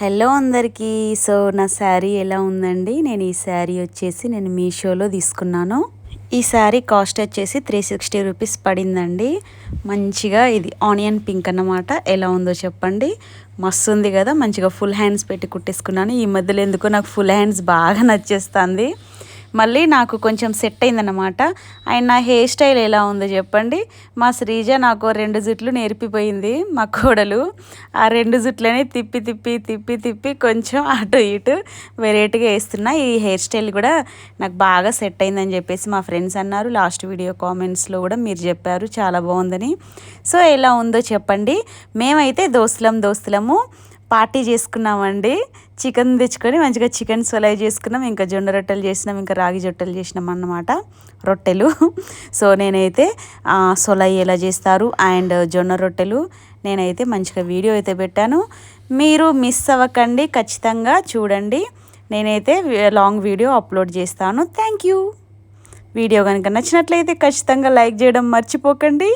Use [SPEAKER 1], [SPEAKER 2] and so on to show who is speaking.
[SPEAKER 1] Hello అందరికీ. So నా శారీ ఎలా ఉందండి? నేను ఈ శారీ వచ్చేసి నేను మీషోలో తీసుకున్నాను. ఈ శారీ కాస్ట్ వచ్చేసి త్రీ సిక్స్టీ రూపీస్ పడిందండి. మంచిగా ఇది ఆనియన్ పింక్ అన్నమాట. ఎలా ఉందో చెప్పండి. మస్తు ఉంది కదా మంచిగా ఫుల్ హ్యాండ్స్ పెట్టి కుట్టేసుకున్నాను. ఈ మధ్యలో ఎందుకో నాకు ఫుల్ హ్యాండ్స్ బాగా నచ్చేస్తుంది. మళ్ళీ నాకు కొంచెం సెట్ అయిందన్నమాట. అండ్ నా హెయిర్ స్టైల్ ఎలా ఉందో చెప్పండి? మా శ్రీజ నాకు రెండు జుట్లు నేర్పిపోయింది మా కోడలు. ఆ రెండు జుట్లని తిప్పి తిప్పి తిప్పి తిప్పి కొంచెం అటు ఇటు వెరైటీగా వేస్తున్నా. ఈ హెయిర్ స్టైల్ కూడా నాకు బాగా సెట్ అయిందని చెప్పేసి మా ఫ్రెండ్స్ అన్నారు. లాస్ట్ వీడియో కామెంట్స్లో కూడా మీరు చెప్పారు చాలా బాగుందని. సో ఎలా ఉందో చెప్పండి. మేమైతే దోస్తులం దోస్తులము. పార్టీ చేసుకున్నామండి. చికెన్ తెచ్చుకొని మంచిగా చికెన్ సొలై చేసుకున్నాం. ఇంకా జొన్న రొట్టెలు చేసినాం. ఇంకా రాగి జొట్టెలు చేసినాం అన్నమాట. రొట్టెలు. సో నేనైతే సొలై ఎలా చేస్తారు అండ్ జొన్న రొట్టెలు నేనైతే మంచిగా వీడియో అయితే పెట్టాను. మీరు మిస్ అవ్వకండి. ఖచ్చితంగా చూడండి. నేనైతే లాంగ్ వీడియో అప్లోడ్ చేస్తాను. Thank you. వీడియో కనుక నచ్చినట్లయితే ఖచ్చితంగా లైక్ చేయడం మర్చిపోకండి.